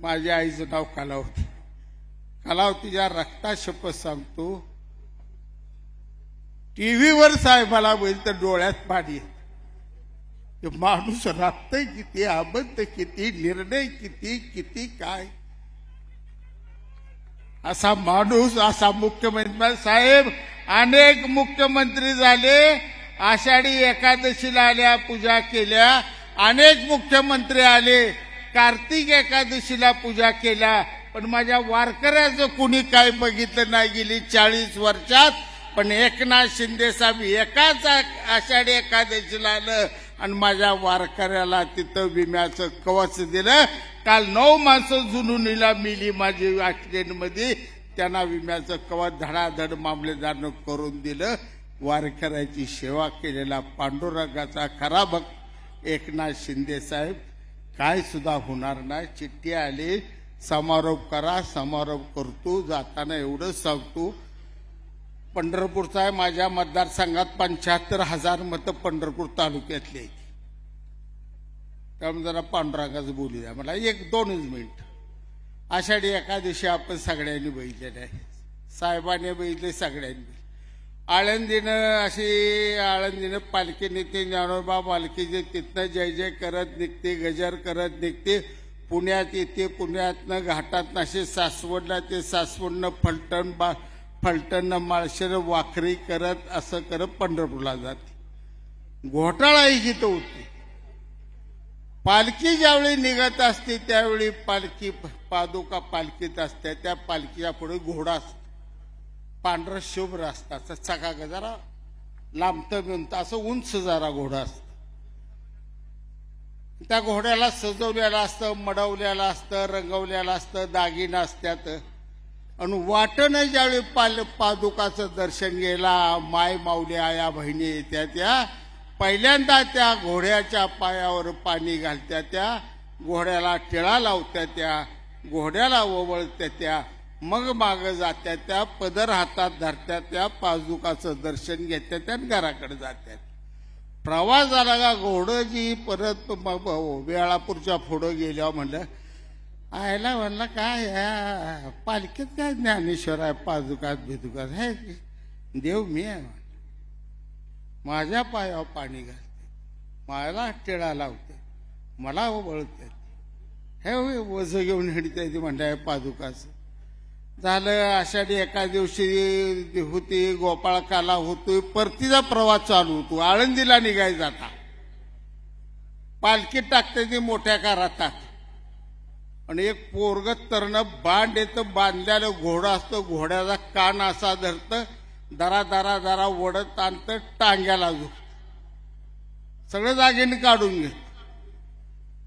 माझ्या आईचं नाव कलावती. कलावतीच्या रक्ता शपथ सांगतो टीव्हीवर साहेबाला बैल तर डोळ्यात पाणी येत. माणूस राबतय किती आबद्ध किती निर्णय किती किती काय? असा माणूस असा मुख्यमंत्री साहेब अनेक मुख्यमंत्री झाले आषाढी एकादशीला आल्या पूजा केल्या अनेक मुख्यमंत्री आले कार्तिक एकादशीला पूजा केल्या पण माझ्या वारकऱ्याचं कुणी काय बघितलं नाही गेली चाळीस वर्षात. पण एकनाथ शिंदे साहेब एकाच आषाढी एकादशीला आलं आणि माझ्या वारकऱ्याला तिथं विम्याचं कवच दिलं. काल नऊ माणसं जुनुनीला मिली माझी मध्ये त्यांना विम्याचं कवच धडाधड मामलेदारनं करून दिलं. वारकऱ्याची सेवा केलेला पांडुरंगाचा खरा भक्त एकनाथ शिंदे साहेब. काय सुद्धा होणार नाही. चिठ्ठी आली समारोप करा समारोप करतो जाताना एवढंच सांगतो. पंढरपूरचा आहे माझ्या मतदारसंघात पंच्याहत्तर हजार मतं पंढरपूर तालुक्यातली आहेत. त्यामुळे जरा पांढरागाज बोलू द्या. मला एक दोनच मिनिट. आषाढी एकादशी आपण सगळ्यांनी बघितलेलं आहे. साहेबांनी बघितले सगळ्यांनी आळंदीनं अशी आळंदीनं पालखी निघते ज्ञानोबा पालखीचे तिथनं जय जय करत निघते गजर करत निघते. पुण्यात येते पुण्यातनं घाटातनं असे सासवडला ते सासवडनं फलटण बा फलटणनं माळशेर वाखरी करत असं करत पंढरपूरला जाते. घोटाळा ही होती. पालखी ज्यावेळी निघत असते त्यावेळी पालखी पादुका पालखीत असते त्या पालखीच्या पुढे घोडा असतो. पांढरं शुभ्र असतं. असं चका जरा लांबतं बिंबतं असं उंच जरा घोडा असतं. त्या घोड्याला सजवलेलं असतं मडवलेलं असतं रंगवलेलं असतं दागिनं असत्यात. आणि वाटणं ज्यावेळी पाल पादुकाचं दर्शन गेला माय माऊली आया बहिणी येत्या त्या पहिल्यांदा त्या घोड्याच्या पायावर पाणी घालत्या त्या घोड्याला टिळा लावत्या त्या घोड्याला ओवळत्या त्या मग माग जात्या त्या पदर हातात धरत्या त्या पाजुकाचं दर्शन घेत्या त्या घराकडे जात्या प्रवास झाला का घोडं जी परत मग वेळापूरच्या पुढं गेल्यावर म्हणलं आयला म्हणलं काय या पालखीत काय ज्ञानेश्वर आहे पादुकात भिदुकात हे देव मी आहे म्हणलं. माझ्या पायावर पाणी घालते मला टिळा लावते मला वळते हे वज घेऊन हिडते ती म्हणताय पादुकाचं झालं आषाढी एका दिवशी होती गोपाळकाला होतोय परतीचा प्रवास चालू होतो. आळंदीला निघाय जाता. पालखी टाकते ती मोठ्या कारातात आणि एक पोरग तरण बांड येतं बांधलेलं घोडं असतं घोड्याचा कान असा धरतं दरा दरा दरा ओढत आणतं टांग्याला झुक सगळं जागेने काढून घेत.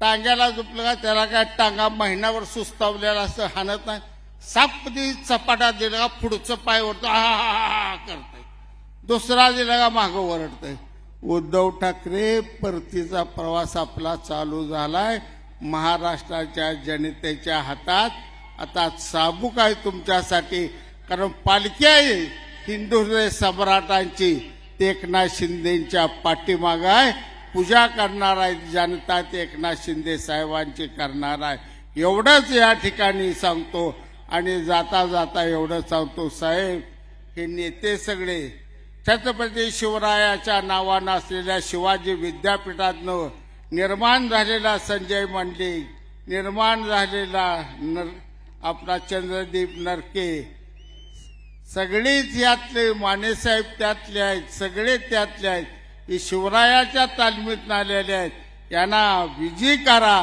टांग्याला झोपलं का त्याला काय टांगा महिनाभर सुस्तावलेला असं हाणत नाही. सापदी चपाटा दिला का पुढचं पाय वरतो हा हा करतय. दुसरा दिला का मागं वरडतय उद्धव ठाकरे परतीचा प्रवास आपला चालू झालाय. महाराष्ट्राच्या जनतेच्या हातात आता साबूक आहे तुमच्यासाठी कारण पालखी आहे हिंदू सम्राटांची. ते एकनाथ शिंदेच्या पाठीमाग आहे. पूजा करणार आहे जनता ते एकनाथ शिंदे साहेबांची करणार आहे. एवढंच या ठिकाणी सांगतो. आणि जाता जाता एवढं सांगतो साहेब. हे नेते सगळे छत्रपती शिवरायाच्या नावानं असलेल्या शिवाजी विद्यापीठातनं निर्माण झालेला संजय मंडलिक निर्माण झालेला नर आपला चंद्रदीप नरके सगळेच यातले मानेसाहेब त्यातले आहेत सगळे त्यातले आहेत. हे शिवरायाच्या तालमीत आलेले आहेत. यांना विजयी करा.